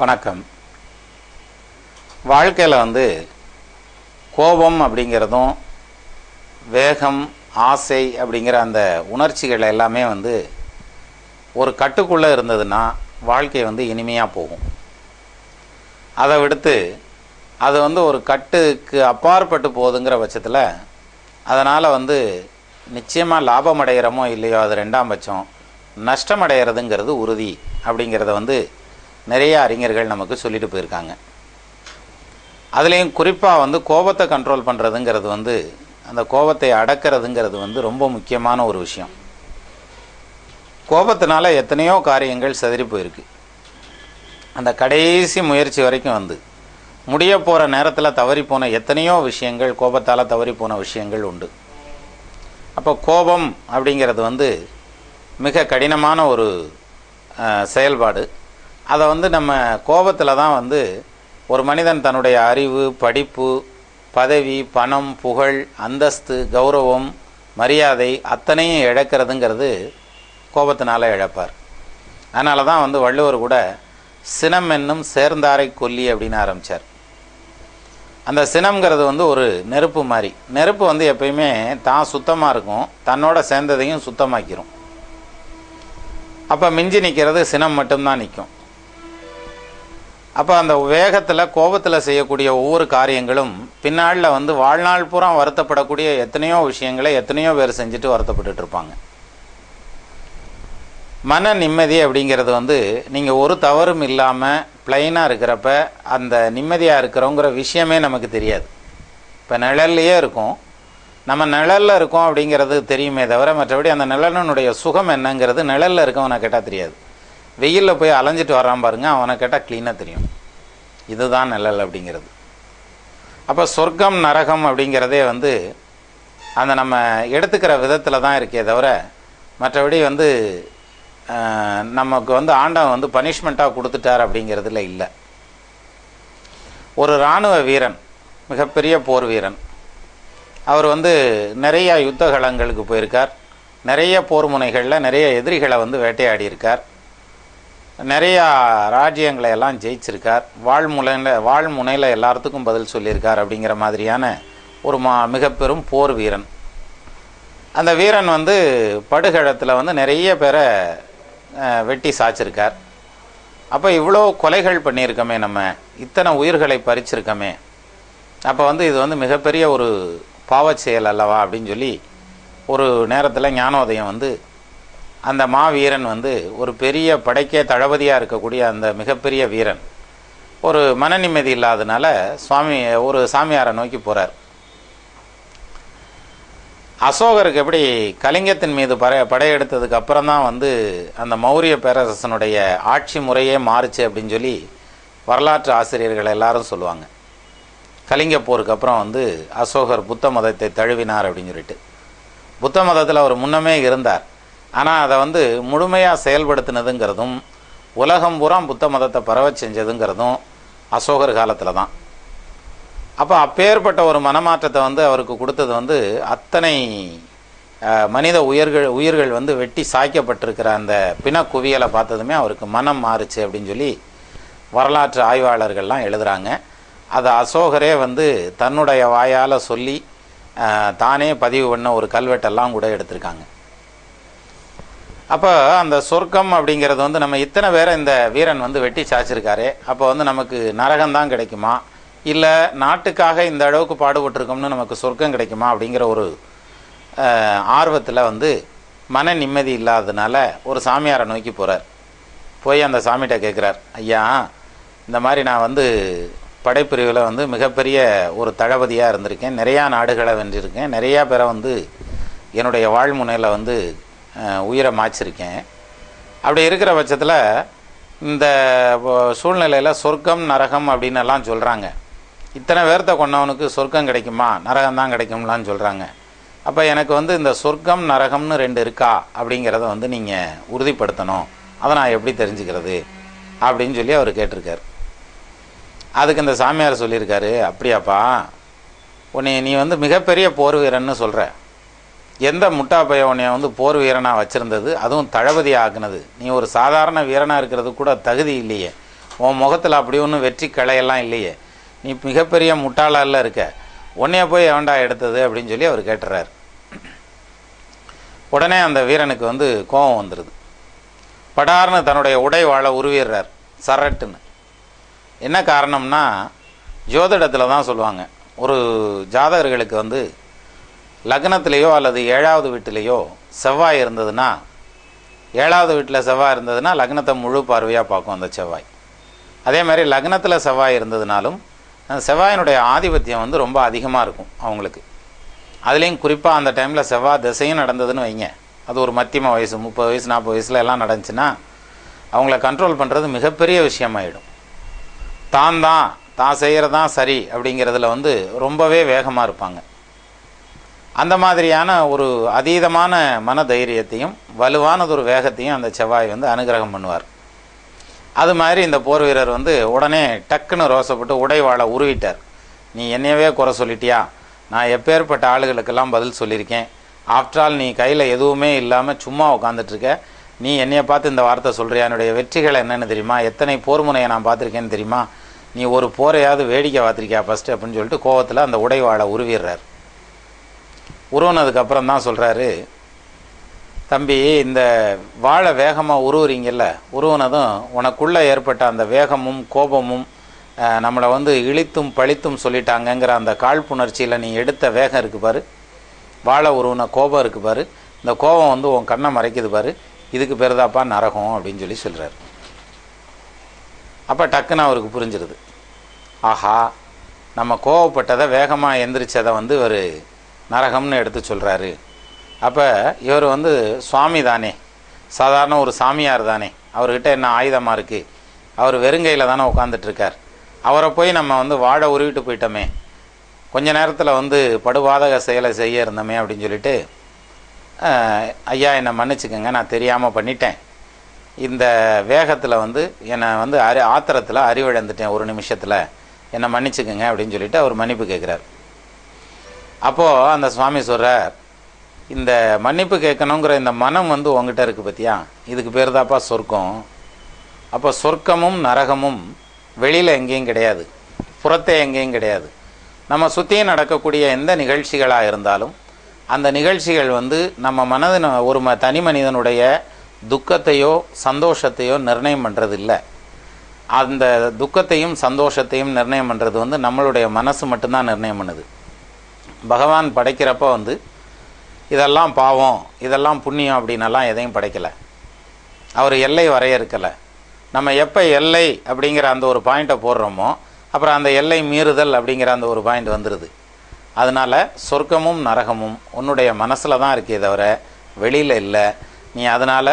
வணக்கம். வாழ்க்கையில் வந்து கோபம் அப்படிங்கிறதும் வேகம் ஆசை அப்படிங்கிற அந்த உணர்ச்சிகள் எல்லாமே வந்து ஒரு கட்டுக்குள்ளே இருந்ததுன்னா வாழ்க்கை வந்து இனிமையாக போகும். அதை விடுத்து அது வந்து ஒரு கட்டுக்கு அப்பாற்பட்டு போகுதுங்கிற பட்சத்தில் அதனால் வந்து நிச்சயமாக லாபம் அடைகிறோமோ இல்லையோ அது ரெண்டாம் பட்சம் நஷ்டம் அடைகிறதுங்கிறது உறுதி அப்படிங்கிறத வந்து நிறைய அறிஞர்கள் நமக்கு சொல்லிட்டு போயிருக்காங்க. அதுலேயும் குறிப்பாக வந்து கோபத்தை கண்ட்ரோல் பண்ணுறதுங்கிறது வந்து அந்த கோபத்தை அடக்கிறதுங்கிறது வந்து ரொம்ப முக்கியமான ஒரு விஷயம். கோபத்தினால எத்தனையோ காரியங்கள் செதறி போயிருக்கு. அந்த கடைசி முயற்சி வரைக்கும் வந்து முடிய போகிற நேரத்தில் தவறி போன எத்தனையோ விஷயங்கள் கோபத்தால் தவறி போன விஷயங்கள் உண்டு. அப்போ கோபம் அப்படிங்கிறது வந்து மிக கடினமான ஒரு செயல்பாடு. அதை வந்து நம்ம கோபத்தில் தான் வந்து ஒரு மனிதன் தன்னுடைய அறிவு படிப்பு பதவி பணம் புகழ் அந்தஸ்து கௌரவம் மரியாதை அத்தனையும் இழக்கிறதுங்கிறது கோபத்தினால இழப்பார். அதனால தான் வந்து வள்ளுவர் கூட சினம் என்னும் சேர்ந்தாரை கொல்லி அப்படின்னு ஆரம்பித்தார் அந்த சினம்ங்கிறது வந்து ஒரு நெருப்பு மாதிரி. நெருப்பு வந்து எப்பயுமே தான் சுத்தமாக இருக்கும் தன்னோட சேர்ந்ததையும் சுத்தமாக்கிரும். அப்போ மிஞ்சி நிற்கிறது சினம் மட்டும்தான் நிற்கும் அப்போ அந்த வேகத்தில் கோபத்தில் செய்யக்கூடிய ஒவ்வொரு காரியங்களும் பின்னாளில் வந்து வாழ்நாள் பூரா வருத்தப்படக்கூடிய எத்தனையோ விஷயங்களை எத்தனையோ பேர் செஞ்சுட்டு வருத்தப்பட்டுட்டு இருப்பாங்க. மன நிம்மதி அப்படிங்கிறது வந்து நீங்கள் ஒரு தவறும் இல்லாமல் பிளைனாக இருக்கிறப்ப அந்த நிம்மதியாக இருக்கிறோங்கிற விஷயமே நமக்கு தெரியாது. இப்போ நிழல்லையே இருக்கும். நம்ம நிழலில் இருக்கோம் அப்படிங்கிறது தெரியுமே தவிர மற்றபடி அந்த நிழலினுடைய சுகம் என்னங்கிறது நிழலில் இருக்கவனை கேட்டால் தெரியாது. வெயிலில் போய் அலைஞ்சிட்டு வரான் பாருங்க அவனை கேட்டால் க்ளீனாக தெரியும். இதுதான் நிழல் அப்படிங்கிறது. அப்போ சொர்க்கம் நரகம் அப்படிங்கிறதே வந்து அந்த நம்ம எடுத்துக்கிற விதத்தில் தான் இருக்கே தவிர மற்றபடி வந்து நமக்கு வந்து ஆண்டவன் வந்து பனிஷ்மெண்ட்டாக கொடுத்துட்டார் அப்படிங்கிறதுல இல்லை. ஒரு இராணுவ வீரன் மிகப்பெரிய போர் வீரன் அவர் வந்து நிறைய யுத்த களங்களுக்கு போயிருக்கார். நிறைய போர் முனைகளில் நிறைய எதிரிகளை வந்து வேட்டையாடி இருக்கார். நிறையா ராஜ்யங்களை எல்லாம் ஜெயிச்சிருக்கார். வாழ்முனையில் வாழ்முனையில் எல்லாத்துக்கும் பதில் சொல்லியிருக்கார் அப்படிங்கிற மாதிரியான ஒரு மா மிகப்பெரும் போர் வீரன். அந்த வீரன் வந்து படுகளத்தில் வந்து நிறைய பேரை வெட்டி சாய்ச்சிருக்கார். அப்போ இவ்வளோ கொலைகள் பண்ணியிருக்கோமே நம்ம இத்தனை உயிர்களை பறிச்சிருக்கோமே. அப்போ வந்து இது வந்து மிகப்பெரிய ஒரு பாவச் செயல் அல்லவா அப்படின்னு சொல்லி ஒரு நேரத்தில் ஞானோதயம் வந்து அந்த மாவீரன் வந்து ஒரு பெரிய படைக்கே தளபதியாக இருக்கக்கூடிய அந்த மிகப்பெரிய வீரன். ஒரு மன நிம்மதி இல்லாதனால சுவாமி ஒரு சாமியாரை நோக்கி போகிறார் அசோகருக்கு எப்படி கலிங்கத்தின் மீது படை படையெடுத்ததுக்கு அப்புறம் தான் வந்து அந்த மௌரிய பேரரசனுடைய ஆட்சி முறையே மாறுச்சு அப்படின்னு சொல்லி வரலாற்று ஆசிரியர்கள் எல்லாரும் சொல்லுவாங்க. கலிங்க போருக்கு அப்புறம் வந்து அசோகர் புத்த மதத்தை தழுவினார் அப்படின்னு சொல்லிட்டு. புத்த மதத்தில் அவர் முன்னமே இருந்தார். ஆனால் அதை வந்து முழுமையாக செயல்படுத்தினதுங்கிறதும் உலகம் பூரா புத்த மதத்தை பரவச் செஞ்சதுங்கிறதும் அசோகர் காலத்தில் தான். அப்போ அப்பேற்பட்ட ஒரு மனமாற்றத்தை வந்து அவருக்கு கொடுத்தது வந்து அத்தனை மனித உயிர்கள் உயிர்கள் வந்து வெட்டி சாய்க்கப்பட்டிருக்கிற அந்த பிண குவியலை பார்த்ததுமே அவருக்கு மனம் மாறுச்சு அப்படின்னு சொல்லி வரலாற்று ஆய்வாளர்கள்லாம் எழுதுகிறாங்க அதை அசோகரே வந்து தன்னுடைய வாயால் சொல்லி தானே பதிவு பண்ண ஒரு கல்வெட்டெல்லாம் கூட எடுத்திருக்காங்க. அப்போ அந்த சொர்க்கம் அப்படிங்கிறது வந்து நம்ம இத்தனை பேரை இந்த வீரன் வந்து வெட்டி சாய்ச்சிருக்காரு. அப்போ வந்து நமக்கு நரகம்தான் கிடைக்குமா? இல்லை நாட்டுக்காக இந்த அளவுக்கு பாடுபட்டிருக்கோம்னு நமக்கு சொர்க்கம் கிடைக்குமா? அப்படிங்கிற ஒரு ஆர்வத்தில் வந்து மன நிம்மதி இல்லாததுனால ஒரு சாமியாரை நோக்கி போகிறார் போய் அந்த சாமிகிட்ட கேட்குறார் ஐயா இந்த மாதிரி நான் வந்து படைப்பிரிவில் வந்து மிகப்பெரிய ஒரு தளபதியாக இருந்திருக்கேன். நிறையா நாடுகளை வென்றிருக்கேன். நிறையா பேரை வந்து என்னுடைய வாழ்முனையில் வந்து உயிரை மாய்ச்சிருக்கேன். அப்படி இருக்கிற பட்சத்தில் இந்த சூழ்நிலையில் சொர்க்கம் நரகம் அப்படின்னு எல்லாம் சொல்கிறாங்க இத்தனை பேர்த்த கொண்டவனுக்கு சொர்க்கம் கிடைக்குமா? நரகம் தான் கிடைக்கும்லான்னு சொல்கிறாங்க அப்போ எனக்கு வந்து இந்த சொர்க்கம் நரகம்னு ரெண்டு இருக்கா? அப்படிங்கிறத வந்து நீங்கள் உறுதிப்படுத்தணும். அதை நான் எப்படி தெரிஞ்சுக்கிறது? அப்படின்னு சொல்லி அவர் கேட்டிருக்கார். அதுக்கு இந்த சாமியார் சொல்லியிருக்காரு அப்படியாப்பா உன்னை நீ வந்து மிகப்பெரிய போர் வீரன்னு சொல்கிற எந்த முட்டா பைய வந்து போர் வீரனாக வச்சுருந்தது? அதுவும் தளபதி ஆக்குனது. நீ ஒரு சாதாரண வீரனாக இருக்கிறது கூட தகுதி இல்லையே. உன் முகத்தில் அப்படி ஒன்றும் வெற்றி கலையெல்லாம் இல்லையே. நீ மிகப்பெரிய முட்டாளால இருக்க. உன்னைய போய் எவன்டா எடுத்தது அப்படின்னு சொல்லி அவர் கேட்டுறார். உடனே அந்த வீரனுக்கு வந்து கோபம் வந்துடுது படார்னு தன்னுடைய உடை வாழை உருவிடுறார். சரட்டுன்னு. என்ன காரணம்னா ஜோதிடத்தில் தான் சொல்லுவாங்க. ஒரு ஜாதகர்களுக்கு வந்து லக்னத்திலேயோ அல்லது ஏழாவது வீட்டிலேயோ செவ்வாய் இருந்ததுன்னா ஏழாவது வீட்டில் செவ்வாய் இருந்ததுன்னா லக்னத்தை முழு பார்வையாக பார்க்கும் அந்த செவ்வாய். அதே மாதிரி லக்னத்தில் செவ்வாய் இருந்ததுனாலும் அந்த செவ்வாயினுடைய ஆதிபத்தியம் வந்து ரொம்ப அதிகமாக இருக்கும் அவங்களுக்கு. அதுலேயும் குறிப்பாக அந்த டைமில் செவ்வாய் திசையும் நடந்ததுன்னு வைங்க. அது ஒரு மத்தியம வயசு முப்பது வயசு நாற்பது வயசில் எல்லாம் நடந்துச்சுன்னா அவங்கள கண்ட்ரோல் பண்ணுறது மிகப்பெரிய விஷயமாயிடும். தான் தான் தான் செய்கிறதான் சரி அப்படிங்கிறதுல வந்து ரொம்பவே வேகமாக இருப்பாங்க. அந்த மாதிரியான ஒரு அதீதமான மன தைரியத்தையும் வலுவானதொரு வேகத்தையும் அந்த செவ்வாய் வந்து அனுகிரகம் பண்ணுவார். அது மாதிரி இந்த போர் வீரர் வந்து உடனே டக்குன்னு ரோசப்பட்டு உடைவாளை உருவிட்டார். நீ என்னையவே குறை சொல்லிட்டியா? நான் எப்பேற்பட்ட ஆளுகளுக்கெல்லாம் பதில் சொல்லியிருக்கேன். ஆஃப்டர் ஆல் நீ கையில் எதுவுமே இல்லாமல் சும்மா உட்காந்துட்ருக்க நீ என்னைய பார்த்து இந்த வார்த்தை சொல்கிறியா என்னுடைய வெற்றிகள் என்னென்னு தெரியுமா? எத்தனை போர் முனையை நான் பார்த்துருக்கேன்னு தெரியுமா? நீ ஒரு போரையாவது வேடிக்கை பார்த்துருக்கியா ஃபஸ்ட்டு அப்படின்னு சொல்லிட்டு கோவத்தில் அந்த உடைவாளை உருவிடுறார். உருவினதுக்கப்புறம் தான் சொல்கிறாரு தம்பி இந்த வாழை வேகமாக உருவுறீங்கல்ல உருவினதும் உனக்குள்ளே ஏற்பட்ட அந்த வேகமும் கோபமும் நம்மளை வந்து இழித்தும் பழித்தும் சொல்லிட்டாங்கங்கிற அந்த காழ்ப்புணர்ச்சியில் நீ எடுத்த வேகம் இருக்கு பாரு. வாழை உருவின கோபம் இருக்கு பாரு. இந்த கோபம் வந்து உன் கண்ணை மறைக்குது பாரு. இதுக்கு பெருதாப்பா நரகம் அப்படின்னு சொல்லி சொல்கிறார் அப்போ டக்குன்னு அவருக்கு புரிஞ்சிருது. ஆஹா நம்ம கோவப்பட்டதை வேகமாக எந்திரிச்சதை வந்து ஒரு நரகம்னு எடுத்து சொல்கிறாரு அப்போ இவர் வந்து சுவாமி தானே. சாதாரண ஒரு சாமியார் தானே. அவர்கிட்ட என்ன ஆயுதமாக இருக்குது அவர் வெறுங்கையில் தானே உட்காந்துட்ருக்கார் அவரை போய் நம்ம வந்து வாழை உருவிட்டு போயிட்டோமே. கொஞ்ச நேரத்தில் வந்து படுபாதக செயலை செய்ய இருந்தோமே அப்படின்னு சொல்லிட்டு ஐயா என்னை மன்னிச்சுக்கோங்க நான் தெரியாமல் பண்ணிட்டேன். இந்த வேகத்தில் வந்து என்னை வந்து அறி ஆத்திரத்தில் அறிவிழந்துட்டேன் ஒரு நிமிஷத்தில். என்னை மன்னிச்சுக்கோங்க அப்படின்னு சொல்லிட்டு அவர் மன்னிப்பு கேட்குறாரு அப்போது அந்த சுவாமி சொல்கிறார் இந்த மன்னிப்பு கேட்கணுங்கிற இந்த மனம் வந்து உங்ககிட்ட இருக்குது பத்தியா? இதுக்கு பேர் தாப்பா சொர்க்கம். அப்போ சொர்க்கமும் நரகமும் வெளியில் எங்கேயும் கிடையாது. புறத்தே எங்கேயும் கிடையாது. நம்ம சுற்றியும் நடக்கக்கூடிய எந்த நிகழ்ச்சிகளாக இருந்தாலும் அந்த நிகழ்ச்சிகள் வந்து நம்ம மனதின் ஒரு ம தனி மனிதனுடைய துக்கத்தையோ சந்தோஷத்தையோ நிர்ணயம் பண்ணுறது இல்லை அந்த துக்கத்தையும் சந்தோஷத்தையும் நிர்ணயம் பண்ணுறது வந்து நம்மளுடைய மனசு மட்டும்தான் நிர்ணயம் பண்ணுது. பகவான் படைக்கிறப்ப வந்து இதெல்லாம் பாவம் இதெல்லாம் புண்ணியம் அப்படின்னலாம் எதையும் படைக்கலை. அவர் எல்லை வரையறுக்கலை. நம்ம எப்போ எல்லை அப்படிங்கிற அந்த ஒரு பாயிண்ட்டை போடுறோமோ அப்புறம் அந்த எல்லை மீறுதல் அப்படிங்கிற அந்த ஒரு பாயிண்ட் வந்துடுது அதனால் சொர்க்கமும் நரகமும் உன்னுடைய மனசில் தான் இருக்கே தவிர வெளியில் இல்லை. நீ அதனால்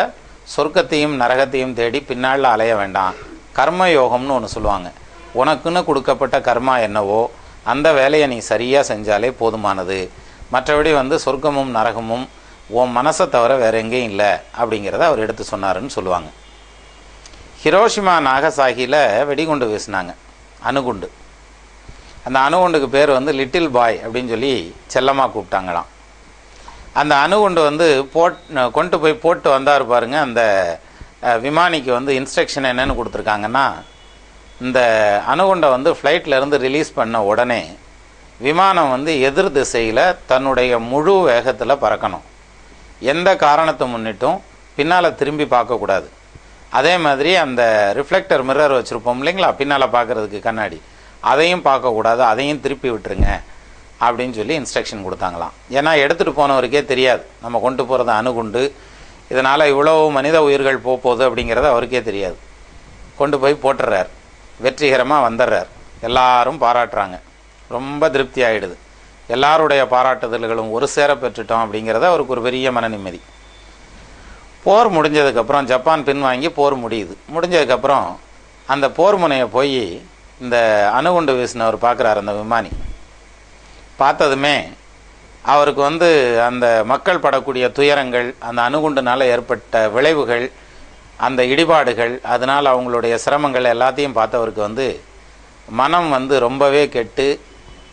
சொர்க்கத்தையும் நரகத்தையும் தேடி பின்னால் அலைய வேண்டாம். கர்ம யோகம்னு ஒன்று சொல்லுவாங்க. உனக்குன்னு கொடுக்கப்பட்ட கர்மா என்னவோ அந்த வேலையை நீ சரியாக செஞ்சாலே போதுமானது. மற்றபடி வந்து சொர்க்கமும் நரகமும் உன் மனசை தவிர வேற எங்கேயும் இல்லை அப்படிங்கிறத அவர் எடுத்து சொன்னாருன்னு சொல்லுவாங்க. ஹிரோஷிமா நாகசாகியில் வெடிகுண்டு வீசினாங்க அணுகுண்டு. அந்த அணுகுண்டுக்கு பேர் வந்து லிட்டில் பாய் அப்படின்னு சொல்லி செல்லமாக கூப்பிட்டாங்களாம். அந்த அணுகுண்டு வந்து போட் கொண்டு போய் போட்டு வந்தார் பாருங்க அந்த விமானிக்கு வந்து இன்ஸ்ட்ரக்ஷன் என்னன்னு கொடுத்துருக்காங்கன்னா இந்த அணுகுண்டை வந்து ஃப்ளைட்லேருந்து ரிலீஸ் பண்ண உடனே விமானம் வந்து எதிர் திசையில் தன்னுடைய முழு வேகத்தில் பறக்கணும். எந்த காரணத்தை முன்னிட்டும் பின்னால் திரும்பி பார்க்கக்கூடாது அதே மாதிரி அந்த ரிஃப்ளெக்டர் மிரர் வச்சுருப்போம் இல்லைங்களா? பின்னால் பார்க்கறதுக்கு கண்ணாடி. அதையும் பார்க்கக்கூடாது அதையும் திருப்பி விட்டுருங்க அப்படின்னு சொல்லி இன்ஸ்ட்ரக்ஷன் கொடுத்தாங்களாம். ஏன்னா எடுத்துகிட்டு போனவருக்கே தெரியாது. நம்ம கொண்டு போகிறது அணுகுண்டு. இதனால் இவ்வளோ மனித உயிர்கள் போக போகுது அப்படிங்கிறது அவருக்கே தெரியாது. கொண்டு போய் போட்டுறார். வெற்றிகரமாக வந்துடுறார் எல்லாரும் பாராட்டுறாங்க. ரொம்ப திருப்தி ஆகிடுது எல்லாருடைய பாராட்டுதல்களும் ஒரு சேர பெற்றுட்டோம் அப்படிங்கிறத அவருக்கு ஒரு பெரிய மன நிம்மதி. போர் முடிஞ்சதுக்கப்புறம் ஜப்பான் பின்வாங்கி போர் முடியுது. முடிஞ்சதுக்கப்புறம் அந்த போர் முனையை போய் இந்த அணுகுண்டு வீசினவர் பார்க்குறாரு அந்த விமானி. பார்த்ததுமே அவருக்கு வந்து அந்த மக்கள் படக்கூடிய துயரங்கள் அந்த அணுகுண்டுனால ஏற்பட்ட விளைவுகள் அந்த இடிபாடுகள் அதனால் அவங்களுடைய சிரமங்கள் எல்லாத்தையும் பார்த்தவருக்கு வந்து மனம் வந்து ரொம்பவே கெட்டு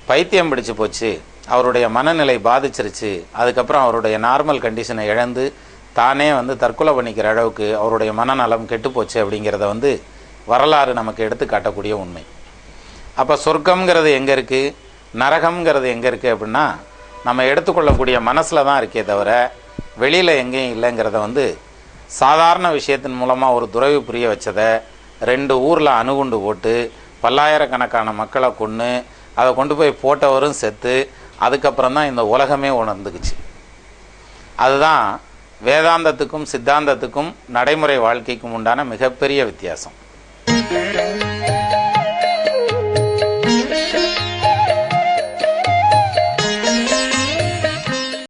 பைத்தியம் பிடிச்சு போச்சு. அவருடைய மனநிலை பாதிச்சிருச்சு. அதுக்கப்புறம் அவருடைய நார்மல் கண்டிஷனை இழந்து தானே வந்து தற்கொலை பண்ணிக்கிற அளவுக்கு அவருடைய மனநலம் கெட்டு போச்சு அப்படிங்கிறத வந்து வரலாறு நமக்கு எடுத்து காட்டக்கூடிய உண்மை. அப்போ சொர்க்கம்ங்கிறது எங்கே இருக்குது நரகம்ங்கிறது எங்கே இருக்குது அப்படின்னா நம்ம எடுத்துக்கொள்ளக்கூடிய மனசில் தான் இருக்கே தவிர வெளியில் எங்கேயும் இல்லைங்கிறத வந்து சாதாரண விஷயத்தின் மூலமாக ஒரு துறவி புரிய வச்சதை ரெண்டு ஊரில் அணுகுண்டு போட்டு பல்லாயிரக்கணக்கான மக்களை கொன்று அதை கொண்டு போய் போட்டவரும் செத்து அதுக்கப்புறம் தான் இந்த உலகமே உணர்ந்துக்குச்சு. அதுதான் வேதாந்தத்துக்கும் சித்தாந்தத்துக்கும் நடைமுறை வாழ்க்கைக்கும் உண்டான மிகப்பெரிய வித்தியாசம்.